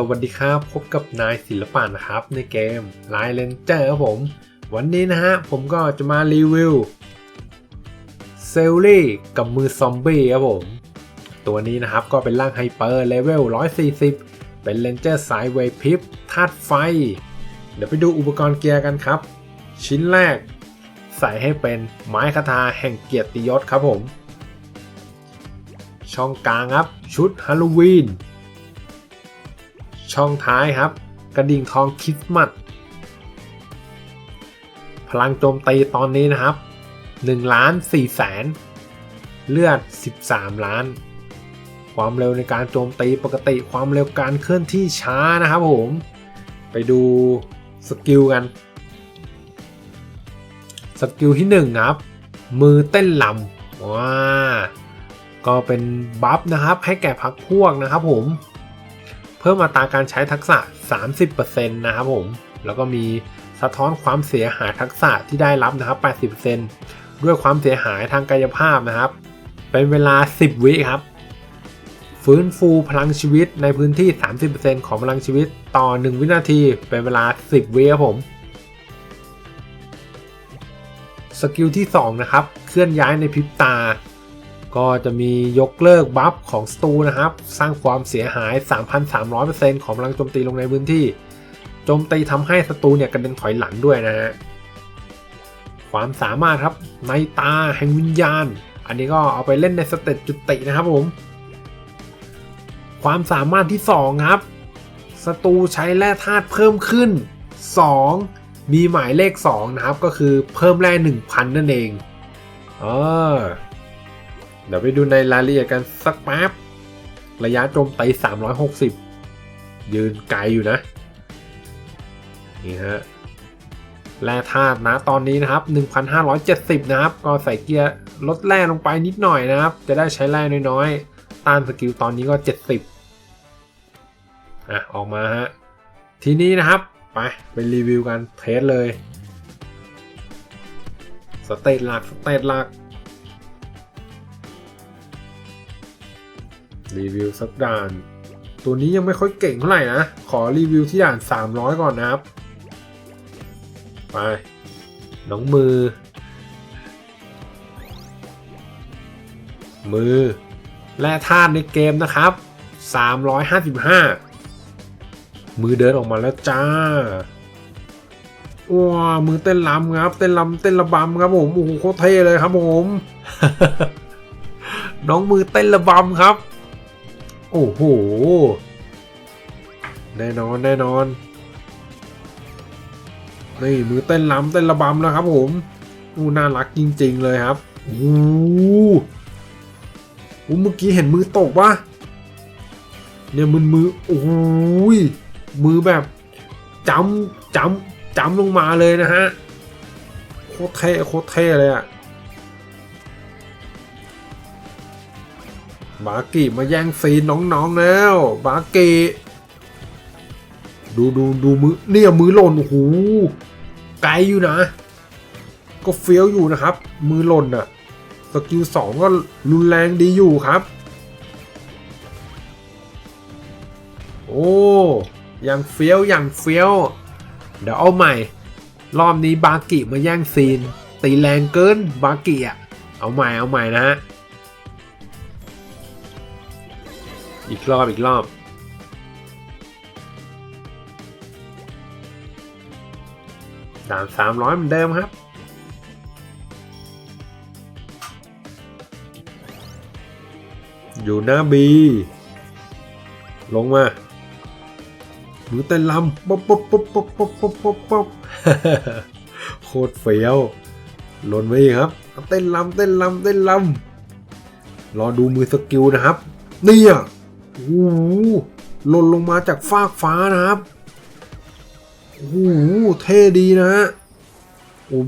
สวัสดีครับ พบกับนายศิลปะนะครับ ในเกม l i เลนเจอร์ครับผม วันนี้นะฮะ ผมก็จะมารีวิวเซลลี่กับมือซอมบี้ครับผม ตัวนี้นะครับก็เป็นร่างไฮเปอร์เลเวล 140 เป็นเลนเจอร์สายเวพริบธาตุไฟ เดี๋ยวไปดูอุปกรณ์เกียร์กันครับ ชิ้นแรก ใส่ให้เป็นไม้คาถาแห่งเกียรติยศครับผม ช่องกลางครับชุดฮาโลวีน ช่องท้ายครับ กระดิ่งทองคริสต์มาสพลังโจมตีตอนนี้นะครับ1ล้าน4แสนเลือด 13 ล้าน ความเร็วในการโจมตีปกติความเร็วการเคลื่อนที่ช้านะครับผม ไปดูสกิลกัน สกิลที่1นะครับ มือเต้นลำว้าก็เป็นบัฟนะครับให้แก่พักพวกนะครับผม พิ่มอัตราการใช้ทักษะ 30%นะครับผม แล้วก็มีสะท้อนความเสียหายทักษะที่ได้รับนะครับ 80%ด้วยความเสียหายทางกายภาพนะครับ เป็นเวลา 10 วิครับ ฟื้นฟูพลังชีวิตในพื้นที่ 30%ของพลังชีวิตต่อ 1 วินาที เป็นเวลา 10 วิครับผม สกิลที่ 2 นะครับ เคลื่อนย้ายในพริบตา ก็จะมียกเลิกบัฟของสตูนะครับ สร้างความเสียหาย 3,300%ของพลังโจมตีลงในพื้นที่ โจมตีทำให้สตูเนี่ยกระเด็นถอยหลังด้วยนะฮะ ความสามารถครับในตาแห่งวิญญาณ อันนี้ก็เอาไปเล่นในสเตตจุตินะครับผม ความสามารถที่ 2 ครับสตูใช้แร่ธาตุเพิ่มขึ้น 2 มีหมายเลข 2 นะครับ ก็คือเพิ่มแร่ 1,000 นั่นเอง เออ เดี๋ยวไปดูในรายละเอียดกันสักแป๊บ ระยะโจมตี 360 ยืนไกลอยู่นะ นี่ฮะ แร่ธาตุนะตอนนี้นะครับ 1,570 นะครับ ก็ใส่เกียร์ลดแร่ลงไปนิดหน่อยนะครับ จะได้ใช้แร่น้อยๆ ต้านสกิลตอนนี้ก็ 70 อะ ออกมาฮะ ทีนี้นะครับ ไปไปรีวิวกันเทสเลย สเตตหลัก สเตตหลัก รีวิวสักด่าน ตัวนี้ยังไม่ค่อยเก่งเท่าไหร่นะ ขอรีวิวที่ด่าน 300 ก่อนนะครับ ไปน้องมือ มือ และธาตุในเกมนะครับ 355 มือเดินออกมาแล้วจ้าว้ามือเต้นลำครับ เต้นลำเต้นระบำครับผมโอ้โหโคตรเท่เลยครับผม น้องมือเต้นระบำครับ อ้โห แน่นอนแน่นอน นี่มือเต้นลำเต้นระบำแล้วครับผมอู้น่ารักจริง ๆ เลยครับโอ้โหอู้เมื่อกี้เห็นมือตกปะเนี่ยมือมือโอ้โหมือแบบจำจำจำลงมาเลยนะฮะ โคตรเท่โคตรเท่เลยอะ บากิมาแย่งซีนน้องๆแล้ว บากิดูดูดูมือเนี่ยมือหล่นโอ้โหไกลอยู่นะ ก็เฟี้ยวอยู่นะครับ มือหล่นอะสกิลสองก็รุนแรงดีอยู่ครับ โอ้ยังเฟี้ยวยังเฟี้ยว เดี๋ยวเอาใหม่ รอบนี้บากิมาแย่งซีน ตีแรงเกินบากิอะเอาใหม่เอาใหม่นะฮะ อีกรอบ อีกรอบ ด่านสามร้อยเหมือนเดิมครับ อยู่หน้าบี ลงมามือเต้นลำป๊บป๊บป๊บป๊บป๊บป๊บป๊บป๊บโคตรเฟี้ยวหล่นไปอีกครับ เต้นลำเต้นลำเต้นลำรอดูมือสกิลนะครับ เนี่ย โอ้โหหล่นลงมาจากฟากฟ้านะครับ โอ้โหเท่ดีนะฮะโอ้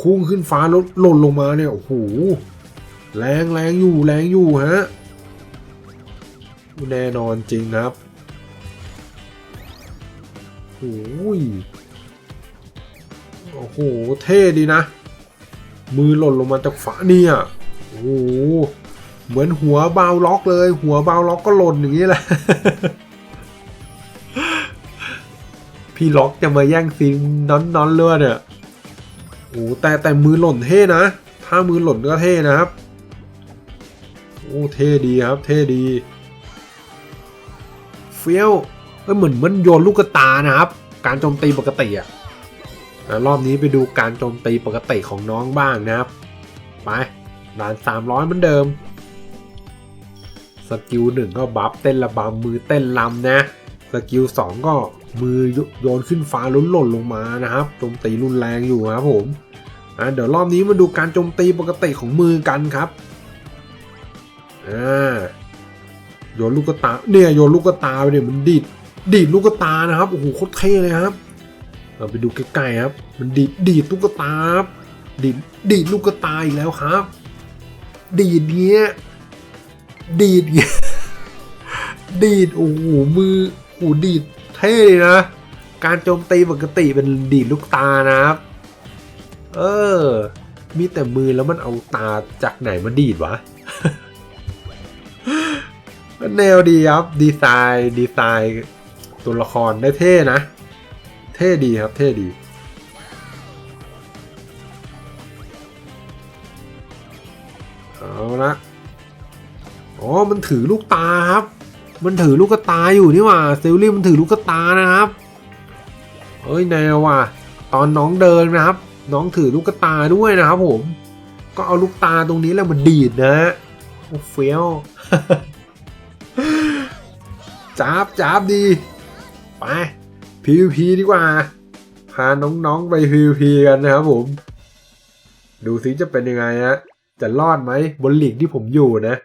คุ้งขึ้นฟ้าแล้วหล่นลงมาเนี่ย โอ้โห แรงแรงอยู่แรงอยู่ฮะ แน่นอนจริงนะครับโอ้ยโอ้โห เท่ดีนะ มือหล่นลงมาจากฝาเนี่ย โอ้โห เหมือนหัวเบาล็อกเลย หัวเบาล็อกก็หล่นอย่างนี้แหละ พี่ล็อกจะมาแย่งซีนน้อนน้อนเลือดเนี่ยโอ้แต่แต่มือหล่นเท่นะ ถ้ามือหล่นก็เท่นะครับ โอ้เท่ดีครับ เท่ดีเฟี้ยวเอ้เหมือนเหมันโยนลูกตานะครับ การโจมตีปกติอะรอบนี้ไปดูการโจมตีปกติของน้องบ้างนะครับ ไปด่าน300เหมือนเดิม สกิลหนึ่งก็บัฟเต้นระบำมือเต้นลำนะ สกิลสองก็มือโยนขึ้นฟ้าลุ้นหล่นลงมานะครับโจมตีรุนแรงอยู่ครับผมอะเดี๋ยวรอบนี้มาดูการโจมตีปกติของมือกันครับอ่าโยนลูกกระตาเนี่ยโยนลูกกระตาไปเนี่ยมันดีดดีดลูกกระตานะครับโอ้โหโคตรเท่เลยครับเราไปดูใกล้ๆครับ มันดีดดีดลูกกตาครับดีดดีดลูกกระตาอีกแล้วครับ ดีดเงี้ย ดีดเงี้ยดีด โอ้โห มือโอ้ดีด เท่เลยนะ การโจมตีปกติเป็นดีดลูกตานะครับ เออ มีแต่มือแล้วมันเอาตาจากไหนมาดีดวะแนวดีครับ ดีไซน์ดีไซน์ตัวละครได้เท่นะ เท่ดีครับ เท่ดีเอาละ อ๋อ มันถือลูกตาครับ มันถือลูกตาอยู่นี่หว่าเซลลี่มันถือลูกตานะครับ เอ้ยแนวว่ะ ตอนน้องเดินนะครับ น้องถือลูกตาด้วยนะครับ ผม ก็เอาลูกตาตรงนี้แล้วมันดีดนะโอ้เฟี้ยวจับจับดี ไป PVP ดีกว่า พาน้องๆไป PVP กันนะครับผม ดูซิจะเป็นยังไงฮะจะรอดไหมบนหลีกที่ผมอยู่นะ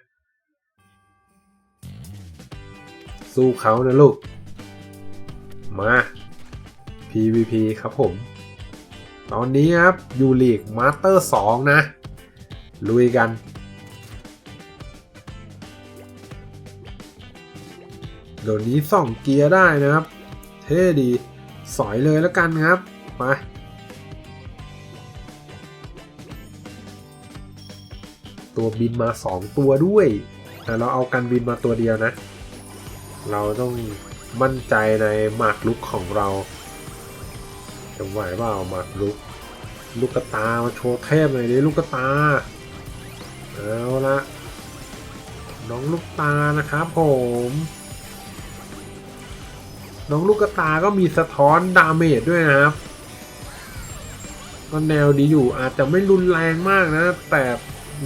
สู้เขานะลูก มา PVP ครับผม ตอนนี้ครับยูลีกมาสเตอร์2นะ ลุยกัน เดี๋ยวนี้ส่องเกียร์ได้นะครับ เท่ดี สอยเลยแล้วกันครับไปตัวบินมา 2 ตัวด้วย แต่เราเอากันบินมาตัวเดียวนะ เราต้องมั่นใจในหมากลุกของเราจะไหวเปล่าหมากลุก ลูกตามาโชว์เทพหน่อยดิลูกตา เอาละน้องลูกตานะครับผม น้องลูกตาก็มีสะท้อนดาเมจด้วยนะครับก็แนวดีอยู่อาจจะไม่รุนแรงมากนะ แต่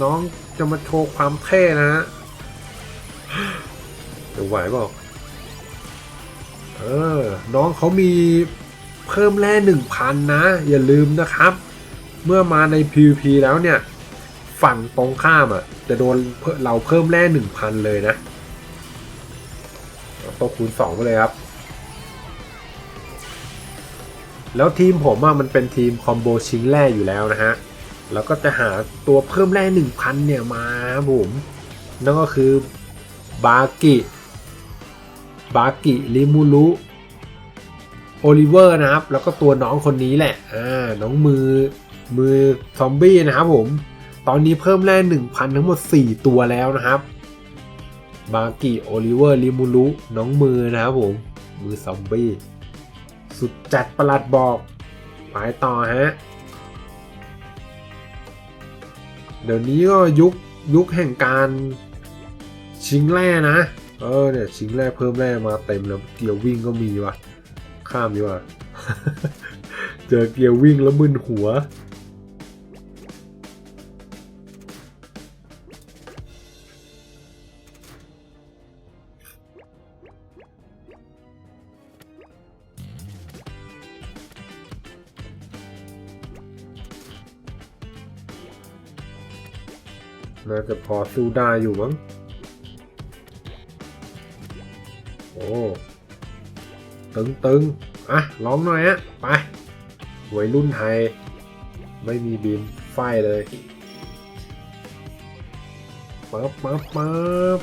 น้องจะมาโชว์ความเท่นะฮะจะไหวเปล่า เออ น้องเขามีเพิ่มแร่หนึ่งพันนะ อย่าลืมนะครับ เมื่อมาใน PVP แล้วเนี่ย ฝั่งตรงข้ามอะ จะโดนเราเพิ่มแร่หนึ่งพันเลยนะเอาตัวคูณสองไปเลยครับ แล้วทีมผมอะมันเป็นทีมคอมโบชิงแร่อยู่แล้วนะฮะ แล้วก็จะหาตัวเพิ่มแร่หนึ่งพันเนี่ยมาผม นั่นก็คือบากิ บากิลิมูรุโอลิเวอร์นะครับ แล้วก็ตัวน้องคนนี้แหละอ่าน้องมือมือซอมบี้นะครับผม ตอนนี้เพิ่มแร่หนึ่งพันทั้งหมด 4 ตัวแล้วนะครับ บากิโอลิเวอร์ลิมูรุน้องมือนะครับผม มือซอมบี้ สุดจัดประหลัดบอกไปต่อฮะ เดี๋ยวนี้ก็ยุคยุคแห่งการชิงแร่นะ เออเนี่ยชิงแร่เพิ่มแร่มาเต็มแล้วเกียร์วิ่งก็มีวะข้ามดีกว่าเจอเกียร์วิ่งแล้วมึนหัวน่าจะพอสู้ได้อยู่มั้ง ตึงๆ อะลองหน่อยอะไปวัยรุ่นไทย ไม่มีบินไฟเลยปั๊บปั๊บปั๊บ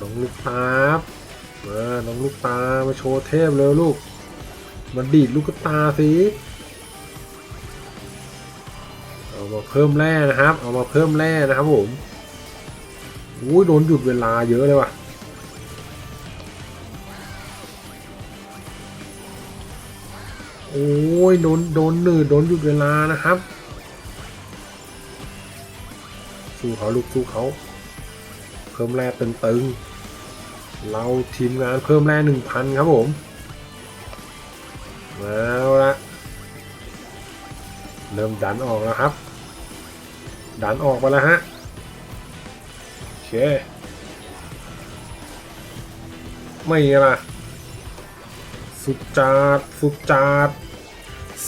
น้องลูกตามาน้องลูกตา มาโชว์เทพเลยลูกมาดีดลูกตาสิ เอามาเพิ่มแร่นะครับ เอามาเพิ่มแร่นะครับผม อุ้ยโดนหยุดเวลาเยอะเลยว่ะ โอ้ยโดนโดนหนืดโดนหยุดเวลานะครับ สู้เขาลูกสู้เขา เพิ่มแร่ตึงๆเราทีมงานเพิ่มแร่หนึ่งพันครับผมมาละเริ่มดันออกแล้วครับ ดันออกไปแล้วฮะโอเคไม่ละสุดจัดสุดจัด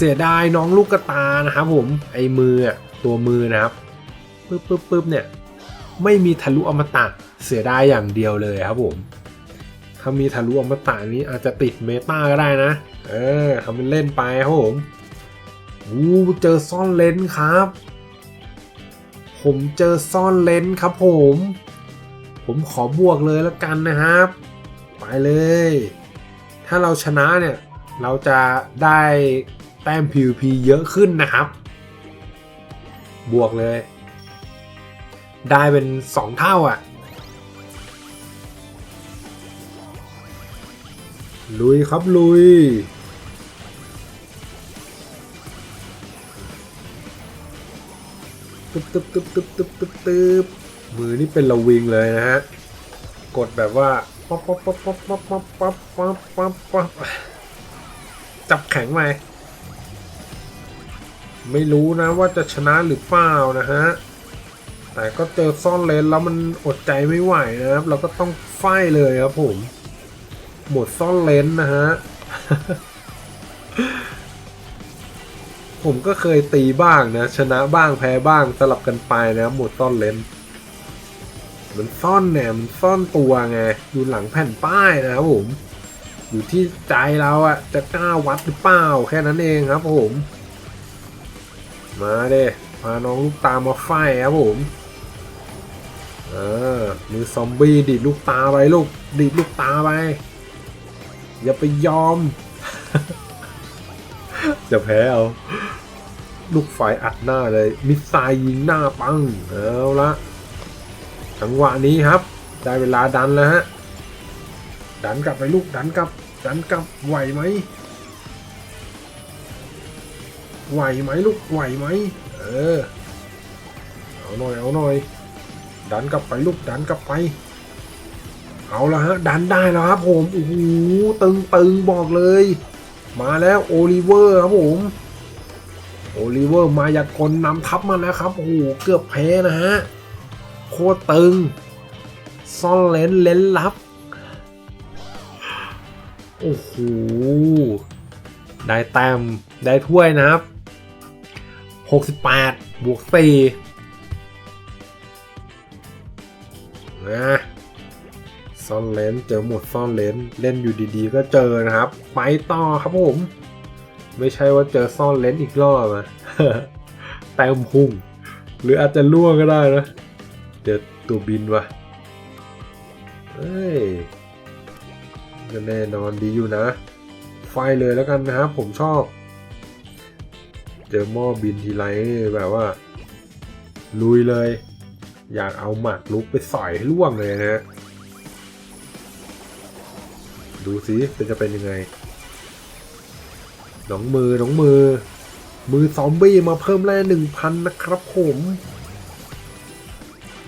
เสียดายน้องลูกกระตานะครับผมไอ้มืออะตัวมือนะครับปึ๊บปึ๊บปึ๊บเนี่ยไม่มีทะลุอมตะเสียดายอย่างเดียวเลยครับผมถ้ามีทะลุอมตะนี้อาจจะติดเมตาก็ได้นะ เออทำเป็นเล่นไปครับผมอู้เจอซ่อนเลนส์ครับ ผมเจอซ่อนเลนส์ครับผม ผมขอบวกเลยแล้วกันนะครับ ไปเลย ถ้าเราชนะเนี่ยเราจะได้ แต้ม PVP เยอะขึ้นนะครับ บวกเลย ได้เป็น 2 เท่าอะ่ะ ลุยครับลุย ตึ๊บตึ๊บตึ๊บตึ๊บตึ๊บตึ๊บตึ๊บมือนี่เป็นระวิงเลยนะฮะ กดแบบว่าป๊อปป๊อปป๊อปป๊อปป๊อปป๊อปป๊อปป๊อปจับแข็งไหม ไม่รู้นะว่าจะชนะหรือเปล่านะฮะ แต่ก็เจอซ่อนเลนแล้วมันอดใจไม่ไหวนะครับ เราก็ต้องไฟเลยครับผม หมดซ่อนเลนนะฮะ ผมก็เคยตีบ้างนะ ชนะบ้างแพ้บ้างสลับกันไปนะหมดซ่อนเลนมันซ่อนเนี่ยมันซ่อนตัวไงอยู่หลังแผ่นป้ายนะครับผม อยู่ที่ใจเราอะจะกล้าวัดหรือเปล่าแค่นั้นเองครับผม มาเด้พาน้องลูกตามาไฟครับผมเออมือซอมบี้ดีดลูกตาไปลูกดีดลูกตาไป อย่าไปยอม จะแพ้เอา ลูกไฟอัดหน้าเลย มิสไซล์ยิงหน้าปัง เอาละจังหวะนี้ครับ ได้เวลาดันแล้วฮะ ดันกลับไปลูกดันกลับ ดันกลับไหวไหม ไหวไหมลูกไหวไหมเออเอาหน่อยเอาหน่อย ดันกลับไปลูกดันกลับไป เอาละฮะดันได้แล้วครับผมโอ้โหตึงตึงบอกเลย มาแล้วโอลิเวอร์ครับผมโอลิเวอร์มายากลนำทัพมาแล้วครับโอ้โหเกือบแพ้นะฮะโคตรตึงซ่อนเลนเลนลับโอ้โหได้แต้มได้ถ้วยนะครับ 68 บวก4นะซ่อนเลนเจอหมดซ่อนเลนเล่นอยู่ดีๆ ก็เจอนะครับ ไปต่อครับผม ไม่ใช่ว่าเจอซ่อนเลนอีกรอบนะแต้มพุ่งหรืออาจจะล่วงก็ได้นะเจอตัวบินวะเอ้ยก็แน่นอนดีอยู่นะ ไฟเลยแล้วกันนะครับผมชอบ เจอหม้อบินทีไรนี่แบบว่า ลุยเลย อยากเอาหมากลุกไปสอยให้ล่วงเลยนะฮะดูสิเป็นจะเป็นยังไงน้องมือน้องมือ มือซอมบี้มาเพิ่มแร่หนึ่งพันนะครับผม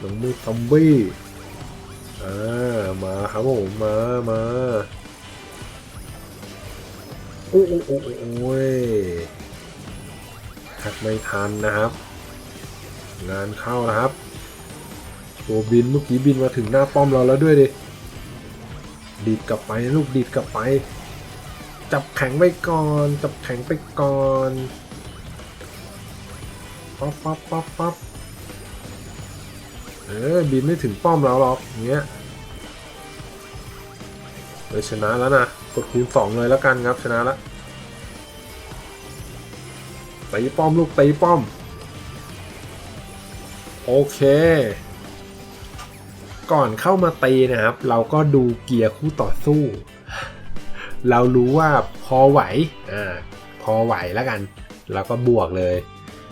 น้องมือซอมบี้อ่ามาครับผมมามาโอ้โอ้โอ้โอ้ ทักไม่ทันนะครับงานเข้านะครับตัวบินเมื่อกี้บินมาถึงหน้าป้อมเราแล้วด้วยดิดีดกลับไปลูกดีดกลับไป จับแข็งไปก่อน จับแข็งไปก่อนปั๊บปั๊บปั๊บปั๊บเออบินไม่ถึงป้อมเราหรอกอย่างเงี้ยเลยชนะแล้วนะกดคูณสองเลยแล้วกันครับชนะแล้ว ตีป้อมลูกตีป้อม โอเค ก่อนเข้ามาตีนะครับ เราก็ดูเกียร์คู่ต่อสู้ เรารู้ว่าพอไหวอ่าพอไหวแล้วกัน เราก็บวกเลย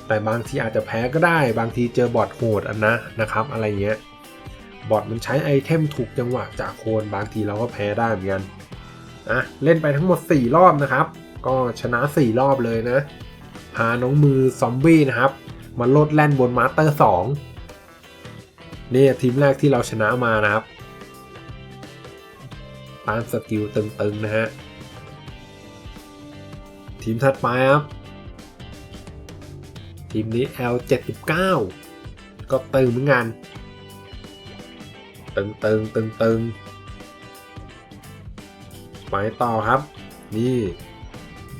แต่บางทีอาจจะแพ้ก็ได้ บางทีเจอบอทโหดอันนะนะครับ อะไรเงี้ยบอทมันใช้ไอเทมถูกจังหวะจากโคนบางทีเราก็แพ้ได้เหมือนกันอะเล่นไปทั้งหมด 4 รอบนะครับ ก็ชนะ 4 รอบเลยนะ พาน้องมือซอมบี้นะครับ มาโลดแล่นบนมาสเตอร์ 2 นี่ทีมแรกที่เราชนะมานะครับ ตามสกิลตึงๆนะฮะ ทีมถัดไปครับ ทีมนี้ L79 ก็ตึงเหมือนกัน ตึงตึงตึงตึงไปต่อครับ นี่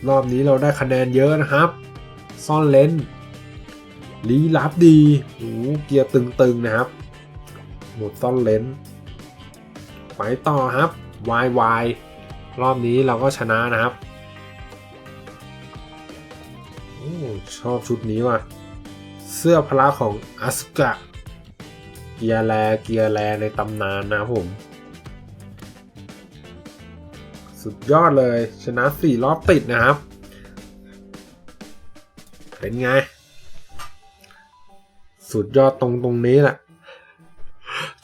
รอบนี้เราได้คะแนนเยอะนะครับ ซ่อนเลนลี้ลับดีโอ้เกียร์ตึงๆนะครับ หมดซ่อนเลนไปต่อครับ YY รอบนี้เราก็ชนะนะครับอชอบชุดนี้ว่ะ เสื้อพละของอัสกะ เกียร์แลเกียร์แลในตำนานนะครับผม สุดยอดเลยชนะ 4 รอบติดนะครับ เป็นไง สุดยอดตรงตรงนี้แหละ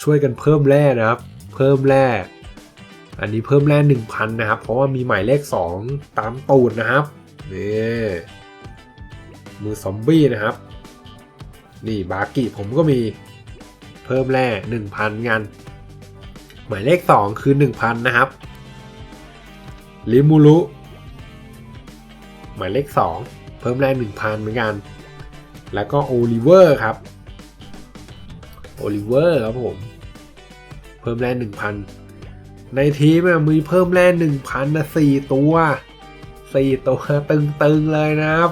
ช่วยกันเพิ่มแร่นะครับ เพิ่มแร่อันนี้เพิ่มแร่1,000 นะครับ เพราะว่ามีหมายเลข 2 ตามตูดนะครับ นี่มือซอมบี้นะครับ นี่บากิผมก็มีเพิ่มแร่1,000กัน หมายเลข 2 คือ 1,000 นะครับลิมูรุหมายเลข 2 เพิ่มแร่1,000เหมือนกัน แล้วก็โอลิเวอร์ครับโอลิเวอร์ครับผม เพิ่มแร่1,000 ในทีมอะมีเพิ่มแร่1,000นะ4ตัว 4 ตัวตึงๆเลยนะครับ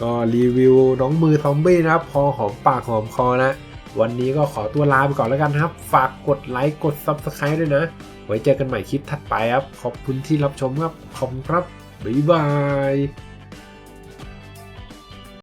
ก็รีวิวน้องมือซอมบี้นะครับ พอหอมปากหอมคอนะ วันนี้ก็ขอตัวลาไปก่อนแล้วกันครับ ฝากกดไลค์กด Subscribe ด้วยนะ ไว้เจอกันใหม่คลิปถัดไปครับ ขอบคุณที่รับชมครับ ขอบคุณครับ บ๊ายบาย